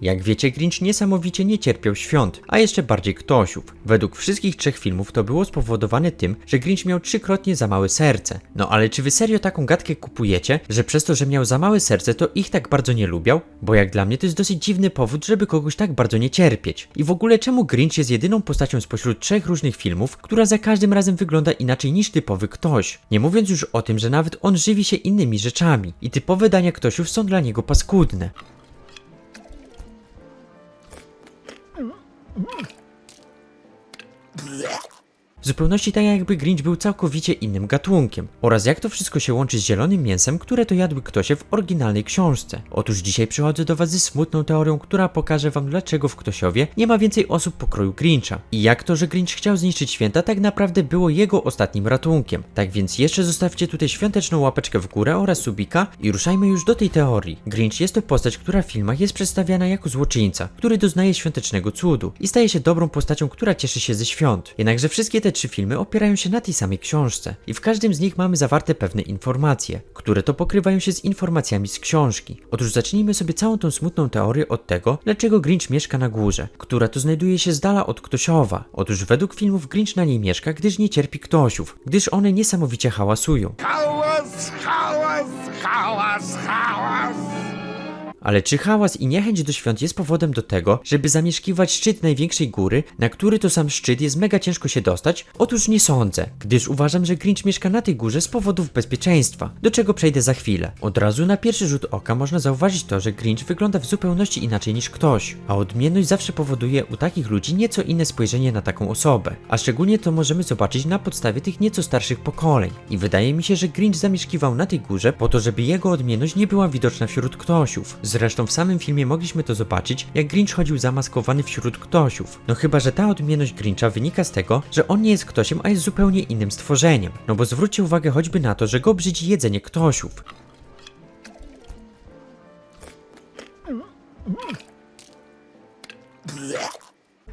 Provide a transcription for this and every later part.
Jak wiecie, Grinch niesamowicie nie cierpiał świąt, a jeszcze bardziej ktosiów. Według wszystkich trzech filmów to było spowodowane tym, że Grinch miał trzykrotnie za małe serce. No ale czy wy serio taką gadkę kupujecie, że przez to, że miał za małe serce, to ich tak bardzo nie lubiał? Bo jak dla mnie to jest dosyć dziwny powód, żeby kogoś tak bardzo nie cierpieć. I w ogóle czemu Grinch jest jedyną postacią spośród trzech różnych filmów, która za każdym razem wygląda inaczej niż typowy ktoś? Nie mówiąc już o tym, że nawet on żywi się innymi rzeczami i typowe dania ktosiów są dla niego paskudne. W zupełności tak jakby Grinch był całkowicie innym gatunkiem oraz jak to wszystko się łączy z zielonym mięsem, które to jadły ktosie w oryginalnej książce. Otóż dzisiaj przychodzę do was ze smutną teorią, która pokaże wam dlaczego w Ktosiowie nie ma więcej osób pokroju Grincha i jak to, że Grinch chciał zniszczyć święta tak naprawdę było jego ostatnim ratunkiem. Tak więc jeszcze zostawcie tutaj świąteczną łapeczkę w górę oraz subika i ruszajmy już do tej teorii. Grinch jest to postać, która w filmach jest przedstawiana jako złoczyńca, który doznaje świątecznego cudu i staje się dobrą postacią, która cieszy się ze świąt. Jednakże wszystkie te trzy filmy opierają się na tej samej książce i w każdym z nich mamy zawarte pewne informacje, które to pokrywają się z informacjami z książki. Otóż zacznijmy sobie całą tą smutną teorię od tego, dlaczego Grinch mieszka na górze, która to znajduje się z dala od Ktosiowa. Otóż według filmów Grinch na niej mieszka, gdyż nie cierpi Ktosiów, gdyż one niesamowicie hałasują. Hałas, Ale czy hałas i niechęć do świąt jest powodem do tego, żeby zamieszkiwać szczyt największej góry, na który to sam szczyt jest mega ciężko się dostać? Otóż nie sądzę, gdyż uważam, że Grinch mieszka na tej górze z powodów bezpieczeństwa, do czego przejdę za chwilę. Od razu na pierwszy rzut oka można zauważyć to, że Grinch wygląda w zupełności inaczej niż ktoś, a odmienność zawsze powoduje u takich ludzi nieco inne spojrzenie na taką osobę, a szczególnie to możemy zobaczyć na podstawie tych nieco starszych pokoleń. I wydaje mi się, że Grinch zamieszkiwał na tej górze po to, żeby jego odmienność nie była widoczna wśród ktosiów. Zresztą w samym filmie mogliśmy to zobaczyć, jak Grinch chodził zamaskowany wśród ktosiów. No chyba, że ta odmienność Grincha wynika z tego, że on nie jest ktośem, a jest zupełnie innym stworzeniem. No bo zwróćcie uwagę choćby na to, że go brzydzi jedzenie ktosiów.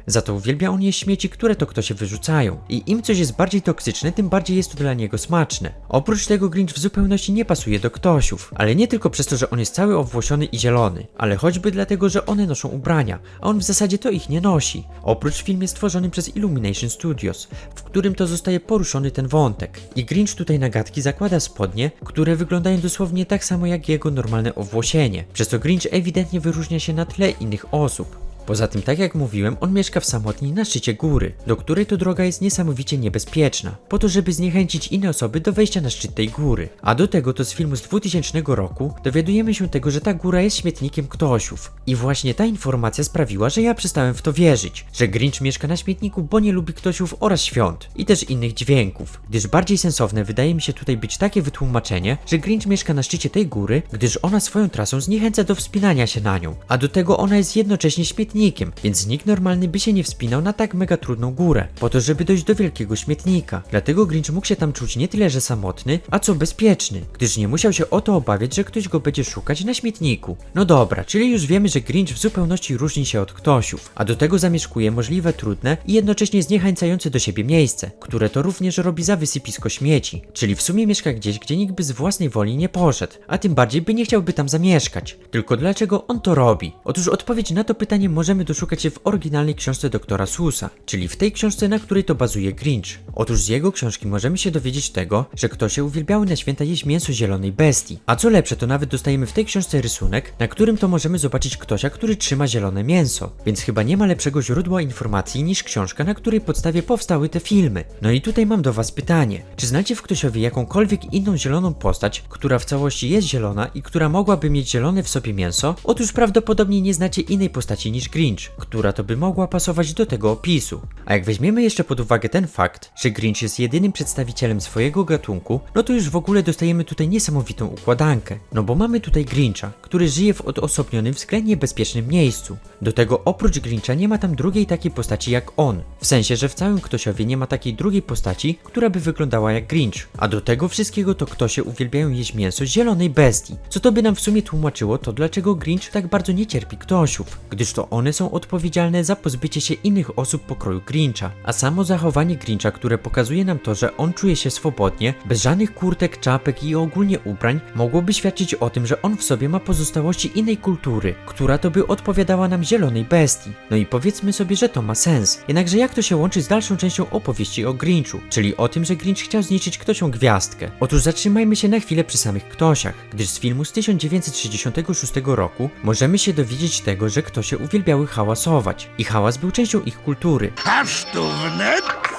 Za to uwielbia on jeść śmieci, które to ktoś wyrzucają. I im coś jest bardziej toksyczne, tym bardziej jest to dla niego smaczne. Oprócz tego Grinch w zupełności nie pasuje do ktosiów. Ale nie tylko przez to, że on jest cały owłosiony i zielony, ale choćby dlatego, że one noszą ubrania, a on w zasadzie to ich nie nosi. Oprócz film jest stworzony przez Illumination Studios, w którym to zostaje poruszony ten wątek. I Grinch tutaj na gadki zakłada spodnie, które wyglądają dosłownie tak samo jak jego normalne owłosienie, przez co Grinch ewidentnie wyróżnia się na tle innych osób. Poza tym, tak jak mówiłem, on mieszka w samotni na szczycie góry, do której to droga jest niesamowicie niebezpieczna, po to, żeby zniechęcić inne osoby do wejścia na szczyt tej góry. A do tego to z filmu z 2000 roku dowiadujemy się tego, że ta góra jest śmietnikiem ktosiów. I właśnie ta informacja sprawiła, że ja przestałem w to wierzyć, że Grinch mieszka na śmietniku, bo nie lubi ktosiów oraz świąt i też innych dźwięków. Gdyż bardziej sensowne wydaje mi się tutaj być takie wytłumaczenie, że Grinch mieszka na szczycie tej góry, gdyż ona swoją trasą zniechęca do wspinania się na nią, a do tego ona jest jednocześnie śmietnikiem, więc nikt normalny by się nie wspinał na tak mega trudną górę, po to, żeby dojść do wielkiego śmietnika. Dlatego Grinch mógł się tam czuć nie tyle, że samotny, a co bezpieczny, gdyż nie musiał się o to obawiać, że ktoś go będzie szukać na śmietniku. No dobra, czyli już wiemy, że Grinch w zupełności różni się od ktosiów, a do tego zamieszkuje możliwe trudne i jednocześnie zniechęcające do siebie miejsce, które to również robi za wysypisko śmieci, czyli w sumie mieszka gdzieś, gdzie nikt by z własnej woli nie poszedł, a tym bardziej by nie chciałby tam zamieszkać. Tylko dlaczego on to robi? Otóż odpowiedź na to pytanie możemy doszukać się w oryginalnej książce doktora Susa, czyli w tej książce, na której to bazuje Grinch. Otóż z jego książki możemy się dowiedzieć tego, że ktoś uwielbiały na święta jeść mięso zielonej bestii. A co lepsze, to nawet dostajemy w tej książce rysunek, na którym to możemy zobaczyć ktosia, który trzyma zielone mięso. Więc chyba nie ma lepszego źródła informacji niż książka, na której podstawie powstały te filmy. No i tutaj mam do was pytanie. Czy znacie w Ktosiowi jakąkolwiek inną zieloną postać, która w całości jest zielona i która mogłaby mieć zielone w sobie mięso? Otóż prawdopodobnie nie znacie innej postaci niż Grinch, która to by mogła pasować do tego opisu. A jak weźmiemy jeszcze pod uwagę ten fakt, że Grinch jest jedynym przedstawicielem swojego gatunku, no to już w ogóle dostajemy tutaj niesamowitą układankę. No bo mamy tutaj Grincha, który żyje w odosobnionym, względnie bezpiecznym miejscu. Do tego oprócz Grincha nie ma tam drugiej takiej postaci jak on. W sensie, że w całym Ktosiowie nie ma takiej drugiej postaci, która by wyglądała jak Grinch. A do tego wszystkiego to Ktosie uwielbiają jeść mięso zielonej bestii. Co to by nam w sumie tłumaczyło to, dlaczego Grinch tak bardzo nie cierpi Ktosiów, gdyż to one one są odpowiedzialne za pozbycie się innych osób pokroju Grincha. A samo zachowanie Grincha, które pokazuje nam to, że on czuje się swobodnie, bez żadnych kurtek, czapek i ogólnie ubrań, mogłoby świadczyć o tym, że on w sobie ma pozostałości innej kultury, która to by odpowiadała nam zielonej bestii. No i powiedzmy sobie, że to ma sens. Jednakże jak to się łączy z dalszą częścią opowieści o Grinchu, czyli o tym, że Grinch chciał zniszczyć ktosią gwiazdkę? Otóż zatrzymajmy się na chwilę przy samych ktosiach, gdyż z filmu z 1966 roku możemy się dowiedzieć tego, że ktosie uwielbiały hałasować i hałas był częścią ich kultury. Aż wnet.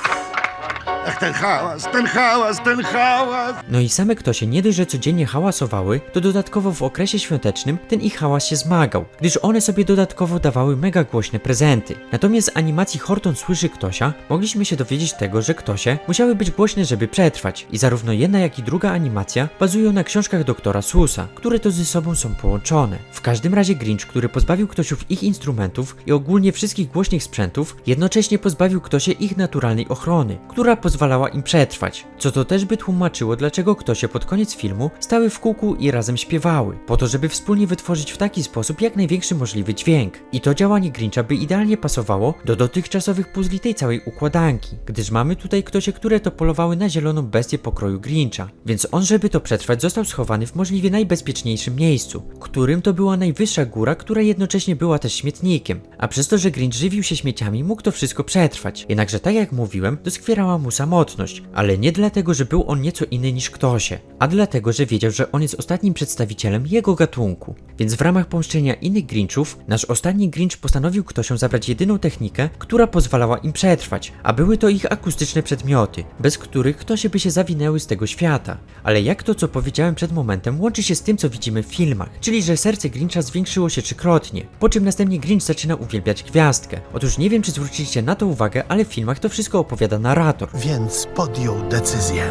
Ach, ten hałas, ten hałas, ten hałas. No i same ktosie nie dość, że codziennie hałasowały, to dodatkowo w okresie świątecznym ten ich hałas się zmagał, gdyż one sobie dodatkowo dawały mega głośne prezenty. Natomiast z animacji Horton słyszy Ktosia mogliśmy się dowiedzieć tego, że Ktosie musiały być głośne, żeby przetrwać. I zarówno jedna jak i druga animacja bazują na książkach doktora Susa, które to ze sobą są połączone. W każdym razie Grinch, który pozbawił Ktosiów ich instrumentów i ogólnie wszystkich głośnych sprzętów, jednocześnie pozbawił Ktosie ich naturalnej ochrony, która pozwalała im przetrwać. Co to też by tłumaczyło, dlaczego Ktosie pod koniec filmu stały w kółku i razem śpiewały, po to, żeby wspólnie wytworzyć w taki sposób jak największy możliwy dźwięk. I to działanie Grincha by idealnie pasowało do dotychczasowych puzli tej całej układanki, gdyż mamy tutaj Ktosie, które to polowały na zieloną bestię pokroju Grincha. Więc on, żeby to przetrwać, został schowany w możliwie najbezpieczniejszym miejscu, którym to była najwyższa góra, która jednocześnie była też śmietnikiem. A przez to, że Grinch żywił się śmieciami, mógł to wszystko przetrwać. Jednakże tak jak mówiłem, doskwierała mu samotność, ale nie dlatego, że był on nieco inny niż Ktosie, a dlatego, że wiedział, że on jest ostatnim przedstawicielem jego gatunku. Więc w ramach pomszczenia innych Grinchów, nasz ostatni Grinch postanowił Ktosią zabrać jedyną technikę, która pozwalała im przetrwać, a były to ich akustyczne przedmioty, bez których Ktosie by się zawinęły z tego świata. Ale jak to, co powiedziałem przed momentem, łączy się z tym, co widzimy w filmach, czyli że serce Grincha zwiększyło się trzykrotnie, po czym następnie Grinch zaczyna uwielbiać gwiazdkę. Otóż nie wiem, czy zwróciliście na to uwagę, ale w filmach to wszystko opowiada narrator. Więc podjął decyzję.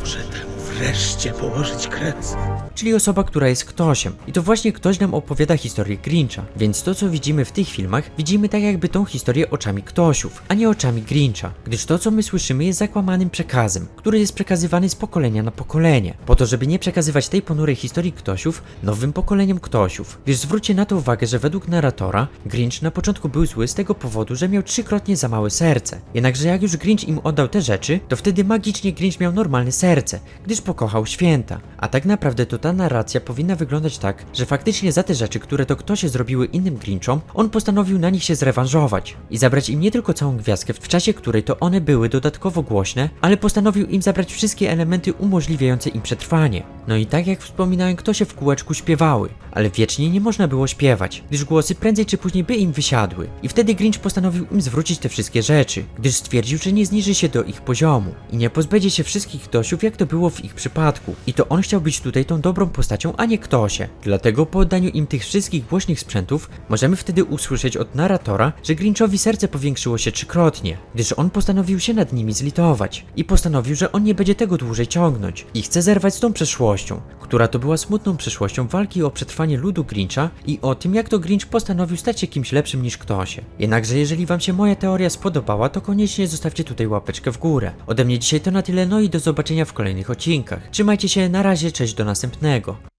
Muszę temu wreszcie położyć kres. Czyli osoba, która jest ktośem. I to właśnie ktoś nam opowiada historię Grincha. Więc to, co widzimy w tych filmach, widzimy tak jakby tą historię oczami ktosiów, a nie oczami Grincha. Gdyż to, co my słyszymy, jest zakłamanym przekazem, który jest przekazywany z pokolenia na pokolenie, po to, żeby nie przekazywać tej ponurej historii ktosiów nowym pokoleniom ktosiów. Gdyż zwróćcie na to uwagę, że według narratora, Grinch na początku był zły z tego powodu, że miał trzykrotnie za małe serce. Jednakże jak już Grinch im oddał te rzeczy, to wtedy magicznie Grinch miał normalne serce, gdyż pokochał święta. A tak naprawdę to ta narracja powinna wyglądać tak, że faktycznie za te rzeczy, które to ktoś zrobiły innym Grinchom, on postanowił na nich się zrewanżować i zabrać im nie tylko całą gwiazdkę, w czasie której to one były dodatkowo głośne, ale postanowił im zabrać wszystkie elementy umożliwiające im przetrwanie. No i tak jak wspominałem, ktoś w kółeczku śpiewały, ale wiecznie nie można było śpiewać, gdyż głosy prędzej czy później by im wysiadły. I wtedy Grinch postanowił im zwrócić te wszystkie rzeczy, gdyż stwierdził, że nie zniży się do ich poziomu i nie pozbędzie się wszystkich ktosiów, jak to było w ich przypadku. I to on chciał być tutaj tą dobrą postacią, a nie ktosie. Dlatego po oddaniu im tych wszystkich głośnych sprzętów, możemy wtedy usłyszeć od narratora, że Grinchowi serce powiększyło się trzykrotnie, gdyż on postanowił się nad nimi zlitować i postanowił, że on nie będzie tego dłużej ciągnąć i chce zerwać z tą przeszłością, która to była smutną przeszłością walki o przetrwanie ludu Grincha i o tym, jak to Grinch postanowił stać się kimś lepszym niż ktosie. Jednakże jeżeli wam się moja teoria spodobała, to koniecznie zostawcie tutaj łapeczkę w górę. Ode mnie dzisiaj to na tyle, no i do zobaczenia w kolejnych odcinkach. Trzymajcie się, na razie, cześć, do następnego. Me